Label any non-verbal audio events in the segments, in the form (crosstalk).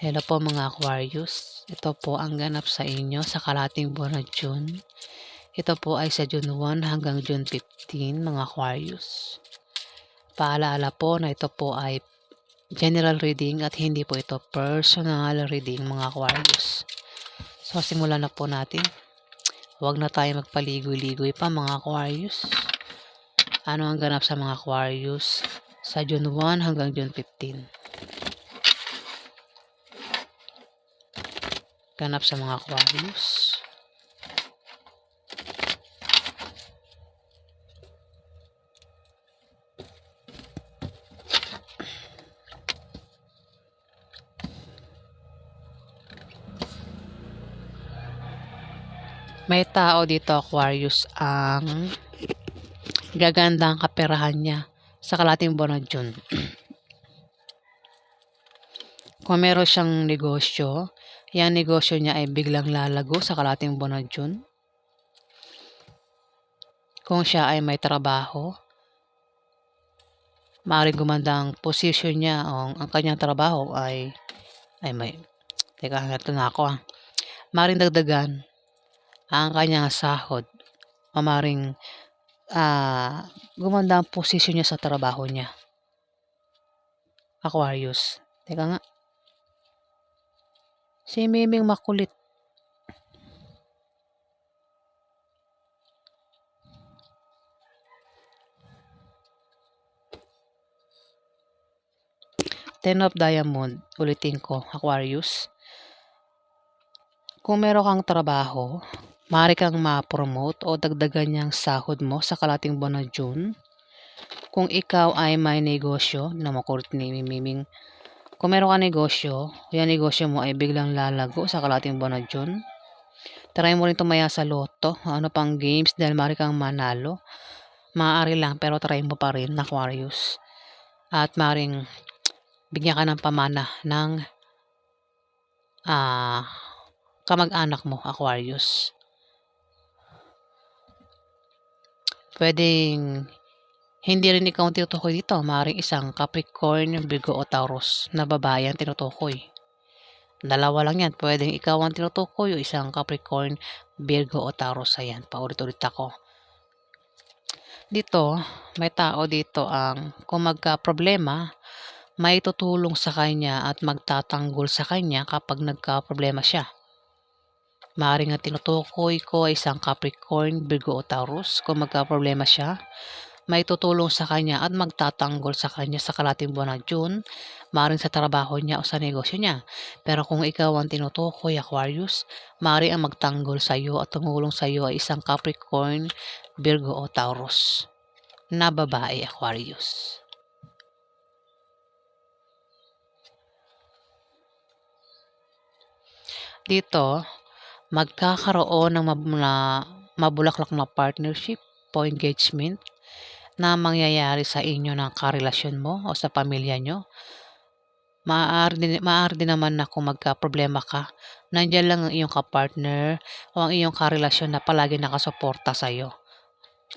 Hello po mga Aquarius. Ito po ang ganap sa inyo sa kalating buwan ng June. Ito po ay sa June 1 hanggang June 15 mga Aquarius. Paalaala po na ito po ay general reading at hindi po ito personal reading mga Aquarius. So simulan na po natin. Huwag na tayo magpaligoy-ligoy pa mga Aquarius. Ano ang ganap sa mga Aquarius sa June 1 hanggang June 15? Ganap sa mga Aquarius. May tao dito Aquarius ang gaganda ang kaperahan niya sa kalating buwan ng June. (clears throat) Kung meron siyang negosyo, yung negosyo niya ay biglang lalago sa kalating buwan ng June. Kung siya ay may trabaho, maaaring gumanda ang posisyon niya o ang kanyang trabaho ay ay may teka, ito na ako ah. Maaaring dagdagan ang kanyang sahod. O maaaring ah, gumanda ang posisyon niya sa trabaho niya. Aquarius. Teka nga. Si Miming makulit. Ten of Diamond. Ulitin ko, Aquarius. Kung meron kang trabaho, maaari kang ma-promote o dagdagan niyang sahod mo sa kalating buwan ng June. Kung ikaw ay may negosyo, na makulit ni Miming, kung meron ka negosyo, yung negosyo mo ay biglang lalago sa kalating buwan ng June, try mo rin tumaya sa loto, ano pang games dahil maaari kang manalo. Maaari lang pero try mo pa rin, Aquarius. At maaaring bigyan ka ng pamana ng ah, kamag-anak mo, Aquarius. Pwedeng hindi rin ikaw ang tinutukoy dito. Maaaring isang Capricorn, Virgo o Taurus na babae ang tinutukoy. Dalawa lang yan. Pwedeng ikaw ang tinutukoy o isang Capricorn, Virgo o Taurus. Ayan, paulit-ulit ako. Dito, may tao dito ang kung magka-problema, may tutulong sa kanya at magtatanggol sa kanya kapag nagka-problema siya. Maaaring ang tinutukoy ko ay isang Capricorn, Virgo o Taurus. Kung magka-problema siya, may tutulong sa kanya at magtatanggol sa kanya sa kalating buwan ng June, maaaring sa trabaho niya o sa negosyo niya. Pero kung ikaw ang tinutukoy, Aquarius, maaari ang magtanggol sa iyo at tumulong sa iyo ay isang Capricorn, Virgo o Taurus na babae, Aquarius. Dito, magkakaroon ng mab- na mabulaklak na partnership o engagement na mangyayari sa inyo ng karelasyon mo o sa pamilya nyo. Maaari din, maaari din naman na kung magka-problema ka, nandyan lang ang iyong kapartner o ang iyong karelasyon na palagi nakasuporta sa iyo.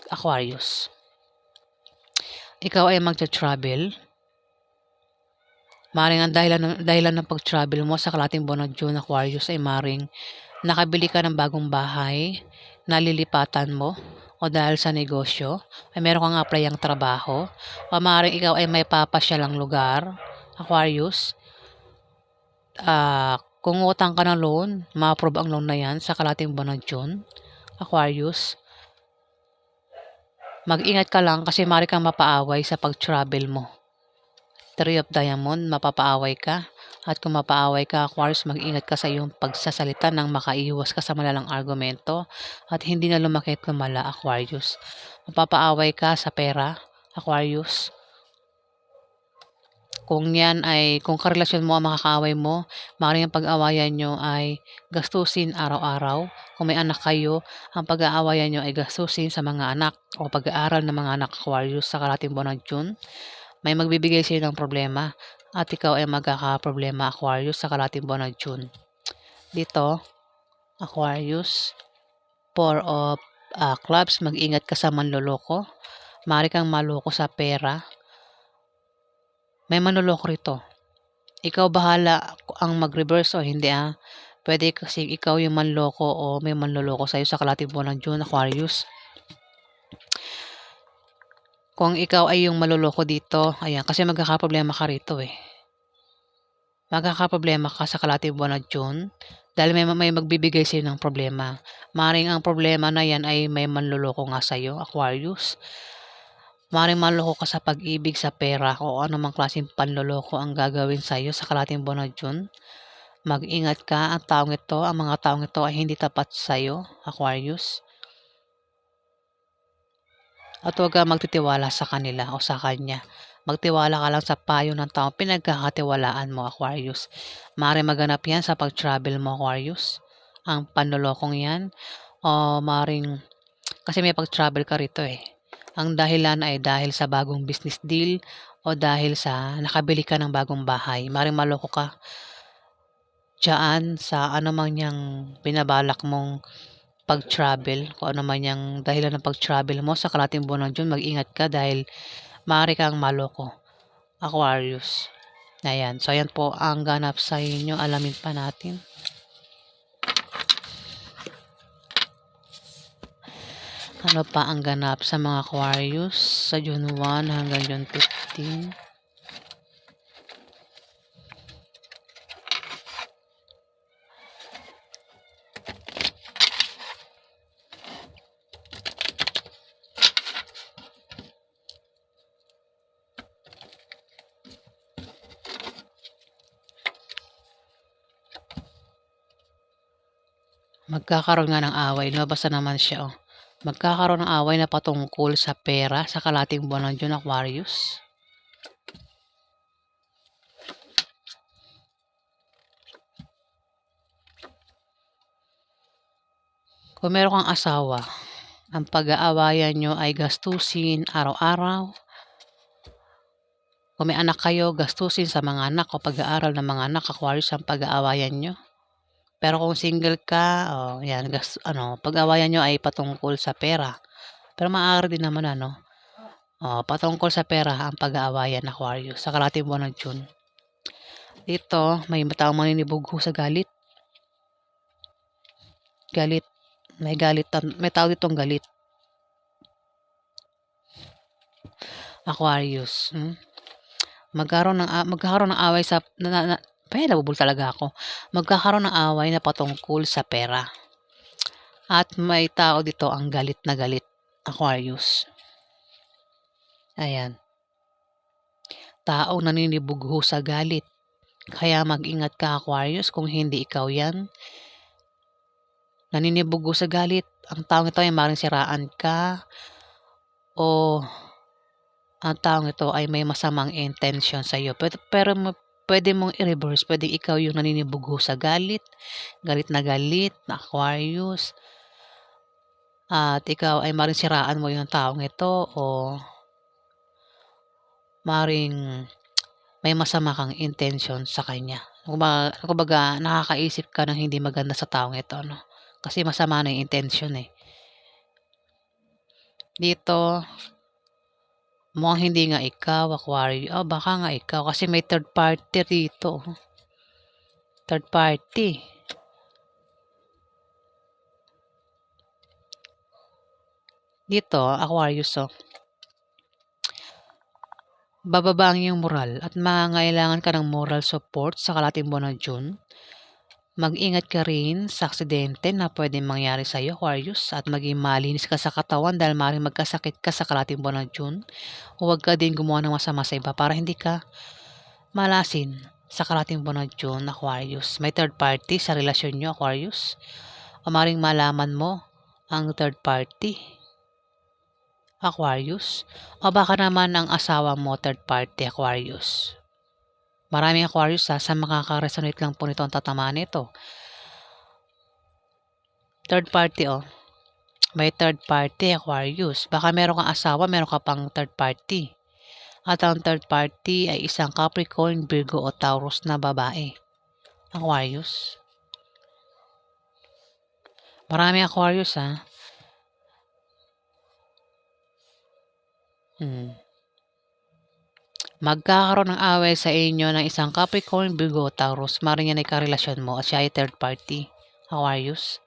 Aquarius. Ikaw ay magta-travel. Maring ang dahilan, dahilan ng pag-travel mo sa kalating buwan ng June, Aquarius, ay maring nakabili ka ng bagong bahay, nalilipatan mo, o dahil sa negosyo, ay meron kang apply ang trabaho, o maaaring ikaw ay may papasyalang lugar, Aquarius, ah, kung utang ka ng loan, ma-approve ang loan na yan sa kalating buwan ng June, Aquarius, mag-ingat ka lang kasi maaari kang mapaaway sa pag-travel mo. Three of Diamond, mapapaaway ka. At kung mapaaway ka, Aquarius, mag-ingat ka sa iyong pagsasalita nang makaiwas ka sa malalang argumento at hindi na lumakit lumala, Aquarius. Mapapaaway ka sa pera, Aquarius. Kung yan ay, kung karelasyon mo ang makakaaway mo, maaaring ang pag-awayan nyo ay gastusin araw-araw. Kung may anak kayo, ang pag-aawayan nyo ay gastusin sa mga anak o pag-aaral ng mga anak, Aquarius, sa kalating buwan ng June. May magbibigay sa iyo ng problema at ikaw ay magkakaproblema, Aquarius, sa kalating buwan ng June. Dito, Aquarius, four of ah, clubs, mag-ingat ka sa manloloko. Maaari kang maloko sa pera. May manloloko rito. Ikaw bahala ang mag-reverse o hindi, ah. Puwede kasing ikaw yung manloko o may manloloko sa'yo sa kalahating buwan ng June, Aquarius. Kung ikaw ay yung maloloko dito, ayan, kasi magkakaproblema ka rito, eh. Magkakaproblema ka sa kalahating buwan ng June dahil may may magbibigay sa'yo ng problema. Maaaring ang problema na 'yan ay may manloloko nga sa'yo, Aquarius. Maaaring manloko ka sa pag-ibig, sa pera, o anumang klaseng panloloko ang gagawin sa'yo sa kalahating buwan ng June. Mag-ingat ka, ang taong ito ang mga taong ito ay hindi tapat sa'yo, Aquarius. At huwag kang magtitiwala sa kanila o sa kanya. Magtiwala ka lang sa payo ng taong pinagkakatiwalaan mo, Aquarius. Maaaring maganap 'yan sa pag-travel mo, Aquarius, ang panlolokong 'yan o maaaring kasi may pag-travel ka rito, eh. Ang dahilan ay dahil sa bagong business deal o dahil sa nakabili ka ng bagong bahay. Maaaring maloko ka diyaan sa anumang niyang binabalak mong pag-travel, kung ano man yang dahilan ng pag-travel mo sa kalahating buwan ng June, mag-ingat ka dahil maaari kang maloko, Aquarius. Ayan, so ayan po ang ganap sa inyo, alamin pa natin. Ano pa ang ganap sa mga Aquarius sa June 1 hanggang June 15? Magkakaroon nga ng away, lumabas na naman siya, oh. Magkakaroon ng away na patungkol sa pera sa kalahating buwan ng June, Aquarius. Kung meron kang asawa, ang pag-aawayan niyo ay gastusin araw-araw. Kung may anak kayo, gastusin sa mga anak o pag-aaral ng mga anak, Aquarius, ang pag-aawayan niyo. Pero kung single ka, oh, 'yan gas ano, pag-awayan niyo ay patungkol sa pera. Pero maaari din naman ano, oh, patungkol sa pera ang pag-aawayan, Aquarius, sa kalahating buwan ng June. Dito, may taong maninibugho sa galit. Galit. May galit may tawag ditong galit. Aquarius, hmm. Magkaroon ng a magkakaroon ng away sa na na nabubul talaga ako. Magkakaroon ng away na patungkol sa pera. At may tao dito ang galit na galit, Aquarius. Ayan. Taong naninibugho sa galit. Kaya mag-ingat ka, Aquarius, kung hindi ikaw yan. Naninibugho sa galit. Ang taong ito ay maaaring siraan ka o ang taong ito ay may masamang intention sa iyo. Pero, pero pwede mong i-reverse. Pwede ikaw yung naninibugho sa galit, galit na galit, na Aquarius. At ikaw ay maring siraan mo yung taong ito o maring may masama kang intention sa kanya. Kumbaga, kumbaga nakakaisip ka ng hindi maganda sa taong ito, no? Kasi masama na yung intention eh. Dito, mukhang hindi nga ikaw, Aquarius. Oh, baka nga ikaw kasi may third party rito. Third party. Dito, Aquarius, oh. Bababa ang iyong moral at mangangailangan ka ng moral support sa kalahating buwan ng June. Mag-ingat ka rin sa aksidente na pwedeng mangyari sa iyo, Aquarius, at maging malinis ka sa katawan dahil maaaring magkasakit ka sa kalahating buwan ng June. Huwag ka din gumawa ng masama sa iba para hindi ka malasin sa kalahating buwan ng June, Aquarius. May third party sa relasyon nyo, Aquarius. O maaaring malaman mo ang third party, Aquarius. O baka naman ang asawa mo, third party, Aquarius. Maraming Aquarius ha, sa makaka-resonate lang po nito ang tatamaan nito. Third party oh. May third party Aquarius. Baka meron kang asawa, meron ka pang third party. At ang third party ay isang Capricorn, Virgo o Taurus na babae. Aquarius. Marami Aquarius ha. Hmm. Magkakaroon ng away sa inyo ng isang Capricorn, Virgo, Taurus. Maring yan ay karelasyon mo at siya ay third party, Aquarius.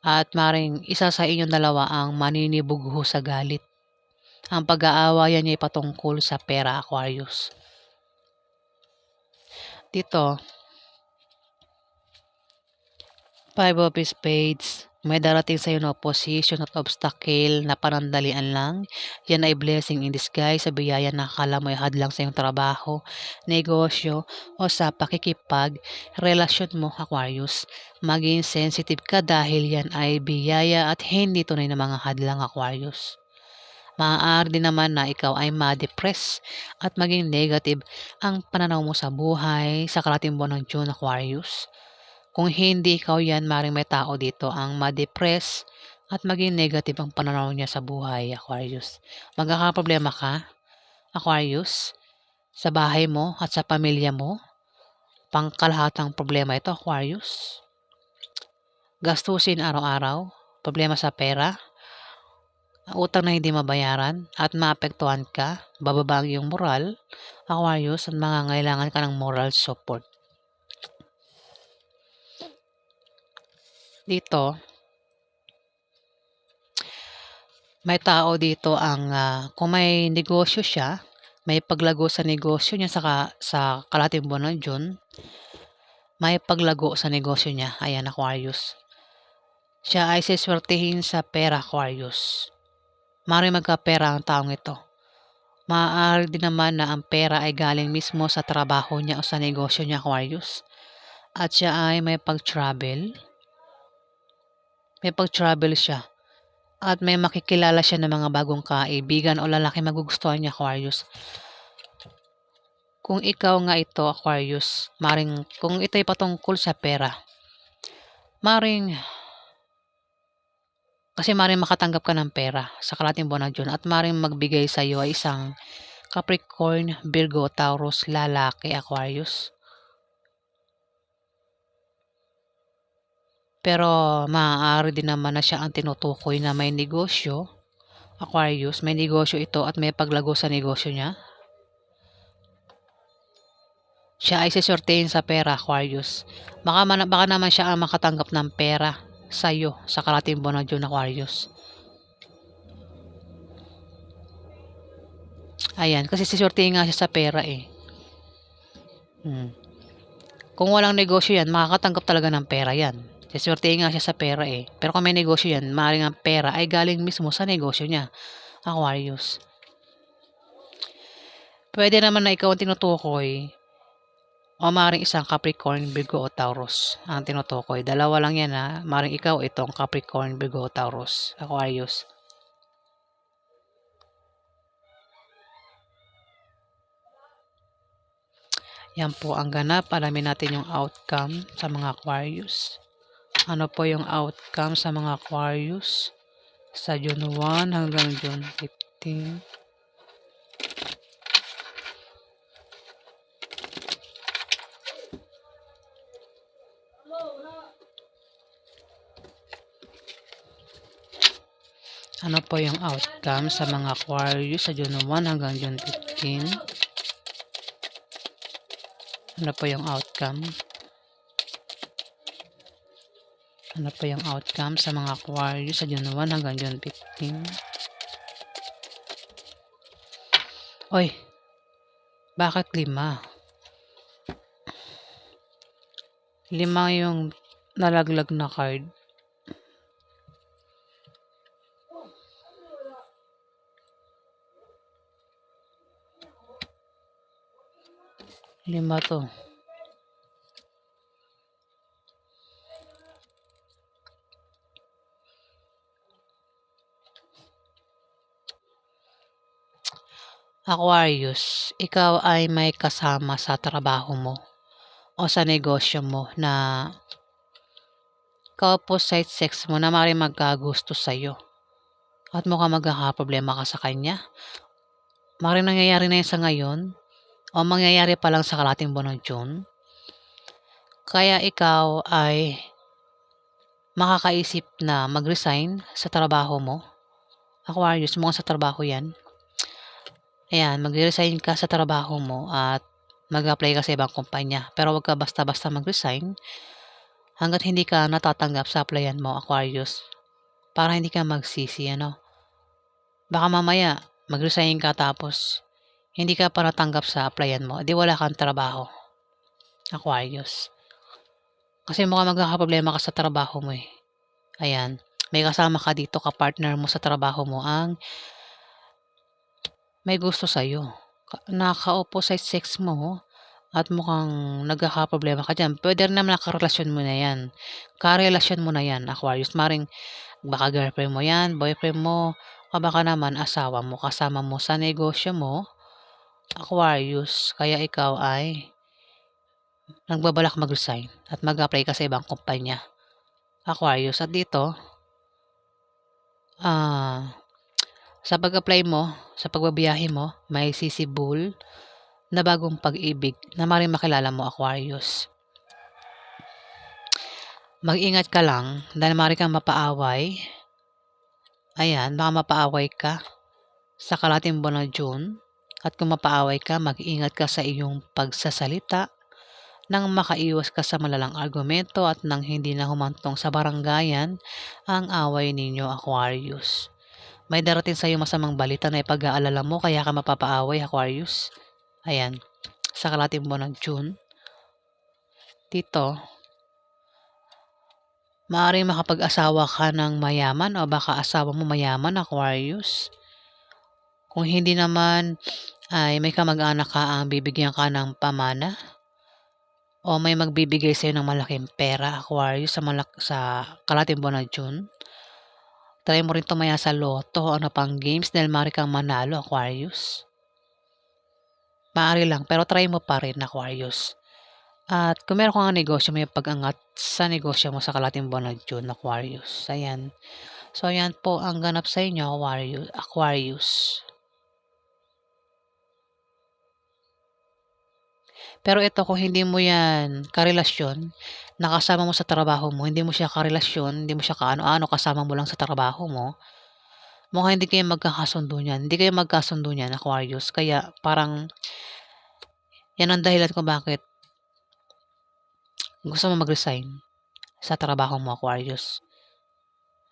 At maring isa sa inyong dalawa ang maninibugho sa galit. Ang pag-aawayan niya ay patungkol sa pera, Aquarius. Dito, Five of Spades, may darating sa iyo na opposition at obstacle na panandalian lang. Yan ay blessing in disguise sa biyaya na akala mo hadlang sa iyong trabaho, negosyo, o sa pakikipag, relasyon mo, Aquarius. Maging sensitive ka dahil yan ay biyaya at hindi tunay na mga hadlang, Aquarius. Maaari din naman na ikaw ay ma-depress at maging negative ang pananaw mo sa buhay sa kalating buwan ng June, Aquarius. Kung hindi ikaw yan, maring may tao dito ang ma-depress at maging negative ang pananaw niya sa buhay, Aquarius. Magkakaproblema ka, Aquarius, sa bahay mo at sa pamilya mo. Pangkalahatang problema ito, Aquarius. Gastusin araw-araw, problema sa pera, utang na hindi mabayaran at maapektuhan ka, bababa ang iyong moral, Aquarius, at mangangailangan ka ng moral support. Dito, may tao dito ang ah, kung may negosyo siya, may paglago sa negosyo niya sa, sa kalating buwan ng June, may paglago sa negosyo niya. Ayan, Aquarius. Siya ay siswertihin sa pera, Aquarius. Mari magkapera ang taong ito. Maaari din naman na ang pera ay galing mismo sa trabaho niya o sa negosyo niya, Aquarius. At siya ay may pag-travel may pag-travel siya. At may makikilala siya ng mga bagong kaibigan o lalaki magugustuhan niya, Aquarius. Kung ikaw nga ito, Aquarius, maring, kung ito'y patungkol sa pera, maring, kasi maring makatanggap ka ng pera sa kalating buwan ng June at maring magbigay sa iyo ay isang Capricorn, Virgo, Taurus, lalaki, Aquarius. Pero maaari din naman na siya ang tinutukoy na may negosyo, Aquarius, may negosyo ito at may paglago sa negosyo niya. Siya ay sisortein sa pera, Aquarius. Baka, man, baka naman siya ang makatanggap ng pera sa iyo sa karating buwan ng June, Aquarius. Ayan, kasi sisortein nga siya sa pera eh. Hmm. Kung walang negosyo yan, makakatanggap talaga ng pera yan. Siswertein nga siya sa pera eh. Pero kung may negosyo yan, maaaring ang pera ay galing mismo sa negosyo niya. Aquarius. Pwede naman na ikaw ang tinutukoy o maaaring isang Capricorn, Virgo o Taurus ang tinutukoy. Dalawa lang yan ha. Maaaring ikaw itong Capricorn, Virgo o Taurus. Aquarius. Yan po ang ganap. Alamin natin yung outcome sa mga Aquarius ano po yung outcome sa mga Aquarius sa June 1 hanggang June 15. Ano po yung outcome sa mga Aquarius sa June 1 hanggang June 15? Ano po yung outcome? Ano pa yung outcome sa mga Aquarius sa June 1 hanggang June 15? Oy, bakit lima? Lima yung nalaglag na card. Lima to. Aquarius, ikaw ay may kasama sa trabaho mo o sa negosyo mo na ka-opposite sex mo na mari magkagusto sa iyo. At mukhang magkakaproblema ka sa kanya. Mari nangyayari na yun sa ngayon o mangyayari pa lang sa kalating buwan ng June. Kaya ikaw ay makakaisip na mag-resign sa trabaho mo. Aquarius, mukhang sa trabaho yan Ayan, magre-resign ka sa trabaho mo at mag-apply ka sa ibang kumpanya. Pero wag ka basta-basta mag-resign hangga't hindi ka natatanggap sa applyan mo, Aquarius. Para hindi ka magsisi, ano. Baka mamaya mag-resign ka tapos hindi ka pa natanggap sa applyan mo, 'di wala kang trabaho. Aquarius. Kasi mukhang magkakaproblema ka sa trabaho mo, eh. Ayan, may kasama ka dito, ka-partner mo sa trabaho mo ang may gusto sa'yo. Ka nakaka-opposite sex mo at mukhang nagkakaproblema ka diyan. Puwede rin naman na karelasyon mo na 'yan. Karelasyon mo na 'yan, Aquarius. Maaaring baka girlfriend mo 'yan, boyfriend mo, o baka naman asawa mo, kasama mo sa negosyo mo, Aquarius. Kaya ikaw ay nagbabalak mag-resign at mag-apply ka sa ibang kumpanya, Aquarius. At dito ah, sa pag-apply mo, sa pagbibiyahe mo, may sisibol na bagong pag-ibig na maaaring makilala mo, Aquarius. Mag-ingat ka lang dahil maaari kang mapaaway. Ayan, baka mapaaway ka sa kalahating buwan ng June at kung mapaaway ka, mag-ingat ka sa iyong pagsasalita nang makaiwas ka sa malalang argumento at nang hindi na humantong sa baranggayan ang away ninyo, Aquarius. May darating sa'yo masamang balita na ipag-aalala mo kaya ka mapapaaway, Aquarius. Ayan, sa kalahating buwan ng June. Dito, maaaring makapag-asawa ka ng mayaman o baka asawa mo mayaman, Aquarius. Kung hindi naman ay may kamag-anak ka ang bibigyan ka ng pamana o may magbibigay sa'yo ng malaking pera, Aquarius, sa malak sa kalahating buwan ng June. Try mo rin tumaya sa loto o ano pang games dahil maaari kang manalo, Aquarius. Maaari lang, pero try mo pa rin, Aquarius. At kung meron kang negosyo, may pag-angat sa negosyo mo sa kalahating buwan ng June, Aquarius. Ayan. So, ayan po ang ganap sa inyo, Aquarius. Aquarius. Pero ito kung hindi mo 'yan karelasyon, nakasama mo sa trabaho mo, hindi mo siya karelasyon, hindi mo siya kaano-ano, kasama mo lang sa trabaho mo, mukhang hindi kayo magkakasundo niyan. Hindi kayo magkasundo niyan, Aquarius. Kaya parang yan ang dahilan kung bakit gusto mo mag-resign sa trabaho mo, Aquarius.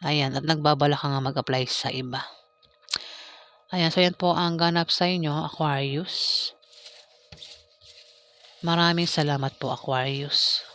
Ayan, at nagbabalak ka nga mag-apply sa iba. Ayan, so yan po ang ganap sa inyo, Aquarius. Maraming salamat po, Aquarius.